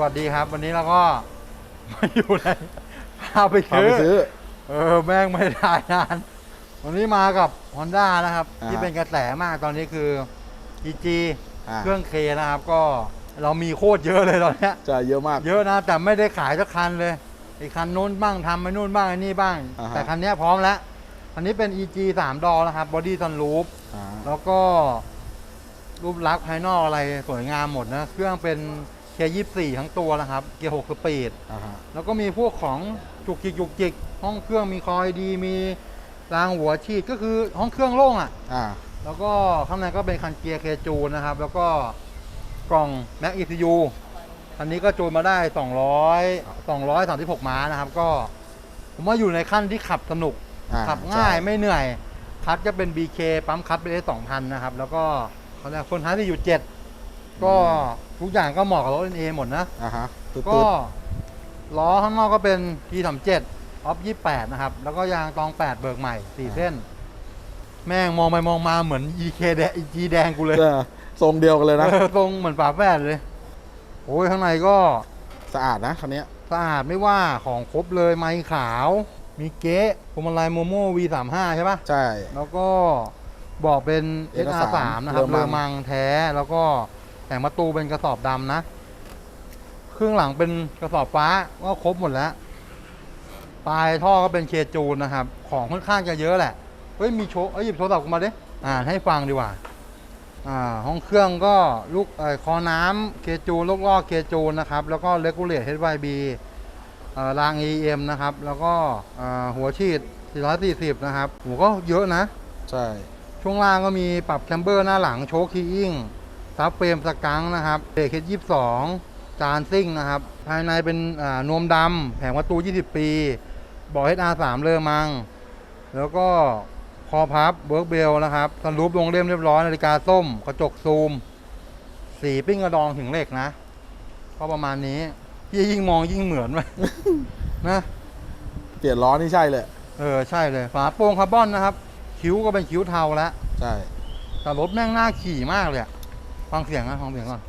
วัสดีครับ วันนี้เราก็มาอยู่ในพาไปพาซื้ไปอ ซื้อ เออแม่งไม่ได้นาน วันนี้มากับ Honda นะครับ อ่า ที่เป็นกระแสมากตอนนี้คือ EG อ่าเครื่องเคนะครับ ก็เรามีโคตรเยอะเลยตอนเนี้ย จะเยอะมาก เยอะนะแต่ไม่ได้ขายสักคันเลยไอ้คันนู้นบ้างทำไปนู่นบ้างไอ้นี่บ้าง อ่าฮะ แต่คันเนี้ยพร้อมแล้วคันนี้เป็น EG 3 ดอนะครับบอดี้ซันรูฟอ่าแล้วก็รูปลักษณ์ภายนอกอะไรสวยงามหมดนะ เครื่องเป็น เกียร์ยี่สี่ทั้งตัวนะครับ เกียร์หกสปีด อ่าฮะแล้วก็มีพวกของจุกจิกจุกจิก ห้องเครื่องมีคอยดี มีรางหัวฉีดก็คือห้องเครื่องโล่งอะ่ะ อ่าแล้วก็ข้างในก็เป็นคันเกียร์เคจูนนะครับ แล้วก็กล่อง Mac ECU คันนี้ก็จูนมาได้ 200 236 ม้านะครับ ก็ ผมว่าอยู่ในขั้นที่ขับสนุก อ่าขับง่ายใช่ไม่เหนื่อย คัดก็เป็น BK ปั๊มคัดไปได้2,000 นะครับ แล้วก็เขาเรียกคนท้ายที่อยู่ 7 ก็ทุกอย่างก็เหมาะกับรถ NA หมดนะ อ่าฮะตึ๊ดก็ตึ๊ดล้อข้างนอกก็เป็น T37 ออฟ28 นะครับ แล้วก็ยางตอง 8 เบิกใหม่ 4 เส้น แม่งมองไปมองมาเหมือน EK แดง EG แดงกูเลยเออทรงเดียวกันเลยนะ เออตรงเหมือนฝาแฝดเลย โอ้ยข้างในก็สะอาดนะคันเนี้ยสะอาดไม่ว่าของครบเลย ไม้ขาว มีเก๊ะพวงมาลัยโมโม่ V35 ใช่ปะ ใช่ แล้วก็บอกเป็น SR3 SR3 นะครับเลเรออมัมังงแท้แล้วก็ แต่งประตูเป็นกระสอบดำนะ เครื่องหลังเป็นกระสอบฟ้าก็ครบหมดแล้ว ปลายท่อก็เป็นเคจูนนะครับ ของค่อนข้างจะเยอะแหละ เฮ้ยมีโชว์เอ้ยหยิบโทรศัพท์กูมาดิ อ่านให้ฟังดีกว่า อ่า ห้องเครื่องก็ลูกเอ่อคอน้ำเคจูนลูกล่อเคจูนนะครับ แล้วก็เลกูเลต HYB เอ่อราง EM นะครับ แล้วก็อ่าหัวฉีด 440 นะครับโหก็เยอะนะ ใช่ ช่วงล่างก็มีปรับแคมเบอร์หน้าหลังโชคคีอิง ซับเฟรมสกังนะครับเบรกเฮดยี่สองจานซิ่งนะครับ ภายในเป็นอ่านวมดำแผงประตู 20 ปีเบอก HR3 เลอมัง แล้วก็คอพับเบิร์กเบลนะครับสรูปลงเล่มเรียบร้อยนาฬิกาส้ม กระจกซูม สีปิ้งกระดองถึงเหล็กนะ ก็ประมาณนี้ พี่ยิ่งมองยิ่งเหมือนไหมนะเปลี่ยนล้อนี่ใช่เลย เออ ใช่เลย ฝาโปรงคาร์บอนนะครับ คิ้วก็เป็นคิ้วเทาแล้ว ใช่ แต่รถแม่งน่าขี่มากเลยอะ ฟังเสียงนะฟังเสียงก่อน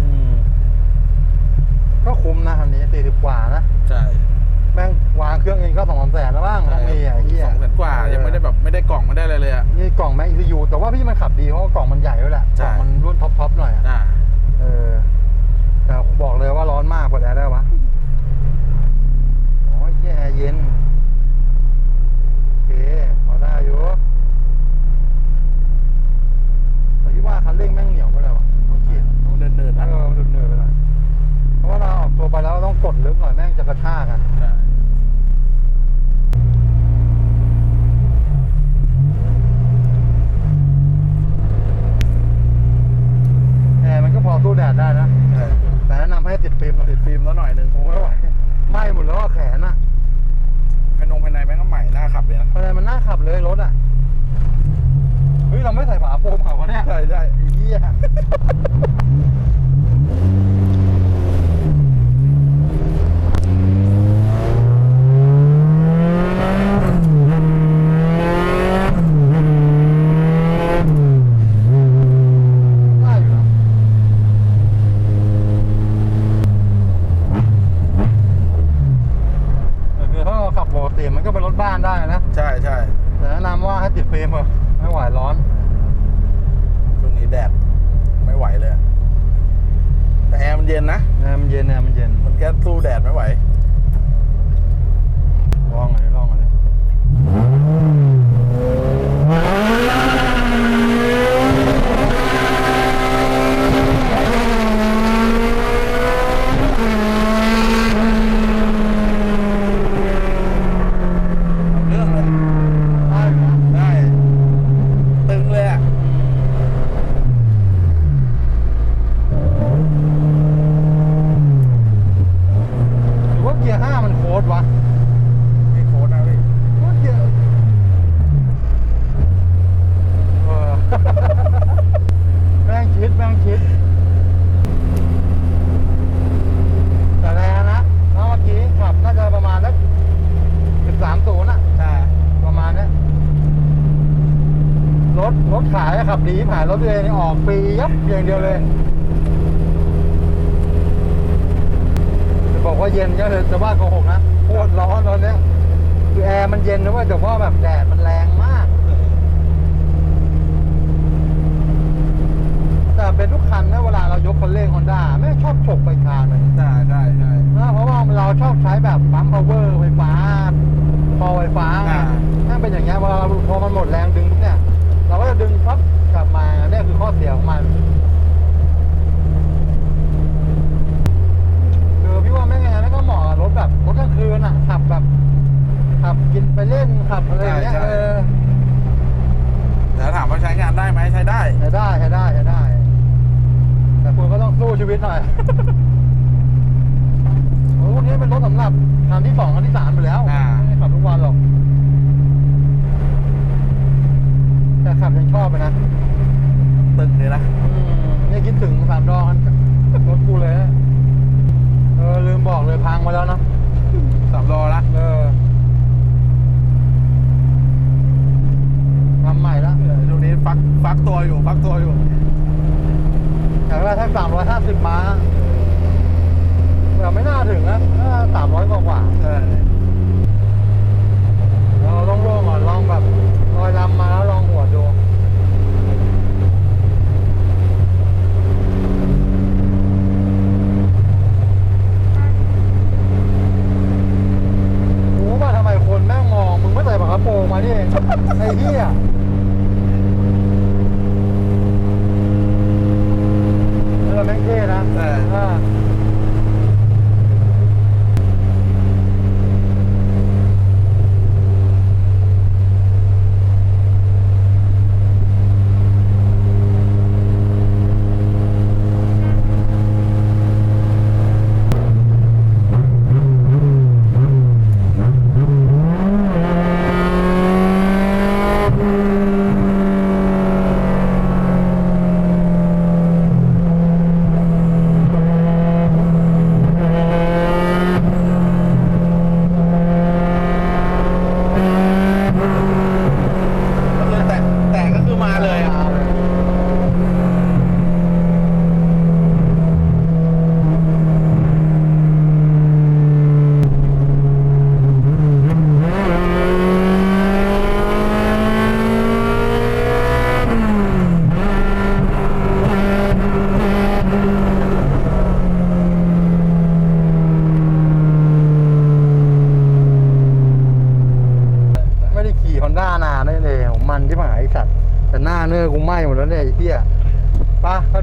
อืมก็คุ้มนะคันนี้สี่สิบกว่านะใช่แม่งวางเครื่องเองก็สองสามแสนแล้วบ้างต้องมีอะไอ้เหี้ยสองแสนกว่ายังไม่ได้แบบไม่ได้กล่องไม่ได้อะไรเลยอะ นี่กล่องแม็กซ์ยูแต่ว่าพี่มันขับดีเพราะว่ากล่องมันใหญ่ด้วยแหละใช่ กล่องมันรุ่นท็อปทอปหน่อยอะอ่าเออแต่บอกเลยว่าร้อนมากกว่าแอร์ได้วะอ๋อไอ้เหี้ยแอร์เย็น โอเคพอได้อยู่แต่ที่ว่าคันเร่งแม่งเหนียวไปเลยวะต้องขีด ต้องเดินเดิน เอ นะ อมันเหนื่อยๆไปหน่อยเพราะว่าเราออกตัวไปแล้วต้องกดลึกหน่อยแม่งจะกระชากอะ ใช่ แอร์มันก็พอสู้แดดได้นะ ใช่ แต่แนะนำให้ติดฟิ ล์มหน่อยติดฟิล์มแล้วหน่อยหนึงโอ้ไม่ไหวไหม้หมดแล้วอะแขนอะภายนงภายในแม่งก็ใหม่น่าขับเลยนะภายในมันน่าขับเลยรถอะเฮ้ยเราไม่ใส่ฝาโปร่งเหรอวะเนี่ย ใช่ใช่ไอ้เหี้ยได้อยู่นะแต่คือถ้าเราขับปกติมันก็เป็นรถบ้านได้นะ ใช่ใช่ แต่แนะนำว่าให้ติดฟิล์มเถอะไม่ไหวร้อน ช่วงนี้แดดไม่ไหวเลยอะแต่แอร์มันเย็นนะ แอร์มันเย็นแอร์มันเย็น มันแค่สู้แดดไม่ไหว ลองหน่อยดิลองหน่อยดิเรื่องเลย ได้อยู่นะ ได้ ตึงเลยอะ หรือว่าเกียร์ห้ามันโค้ดวะ ไม่โค้ดนะพี่ ว่าเกียร์เออ แม่งคิดแม่งคิด แต่แรงนะแล้วเมื่อกี้ขับน่าจะประมาณสักสิบสามศูนย์อะ ใช่ ประมาณเนี้ยรถรถ ขายอะขับดีผ่านรถตัวเองนี่ออกปียับอย่างเดียวเลยจะบอกว่าเย็นก็เลยจะว่าโกหกนะโคตรร้อนตอนเนี้ยคือแอร์มันเย็นนะเว่าแต่ว่าแบบแดดมันแรงมาก แต่เป็นทุกคันนะเวลาเรายกคันเร่งฮอนด้าแม่งชอบฉกไปทางเลยใช่ใช่ใช่นะเพราะว่าเราชอบใช้แบบปั๊มพาวเวอร์ไฟฟ้าพอไฟฟ้าไงอ่าถ้าเป็นอย่างเงี้ยเวลาเราพอมันหมดแรงดึงปุ๊บเนี่ย เราก็จะดึงปั๊บกลับมาเนี่ยคือข้อเสียของมันคือพี่ว่าไม่งไงนก็เหมาะกับรถแบบรถกลาง คืนอะขับแบบขับกินไปเล่นขับอะไรอย่างเงี้ยเออแต่ถามว่าใช้งานได้ไหมใช้ได้ ใช้ได้ใช้ได้ใช้ได้ แต่คุณก็ต้องสู้ชีวิตหน่อย โอ้พวกนี้เป็นรถสำหรับคันที่สองคันที่สามไปแล้วอ่าไม่ได้ขับทุกวันหรอก แต่ขับยังชอบไปนะตึงเลยนะ อืมนี่คิดถึงสามดอนรถกู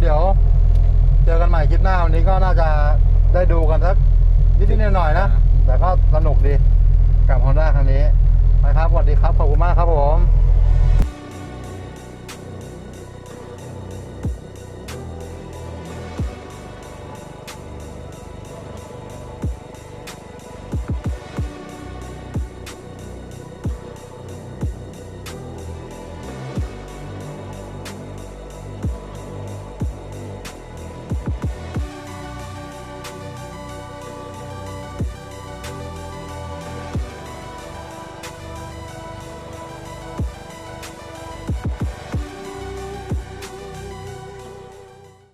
เดี๋ยว เจอกันใหม่คลิปหน้าวันนี้ก็น่าจะได้ดูกันสักนิดๆหน่อยๆนะ แต่ก็สนุกดีกับ Honda คันนี้นะครับสวัสดีครับ ขอบคุณมากครับผม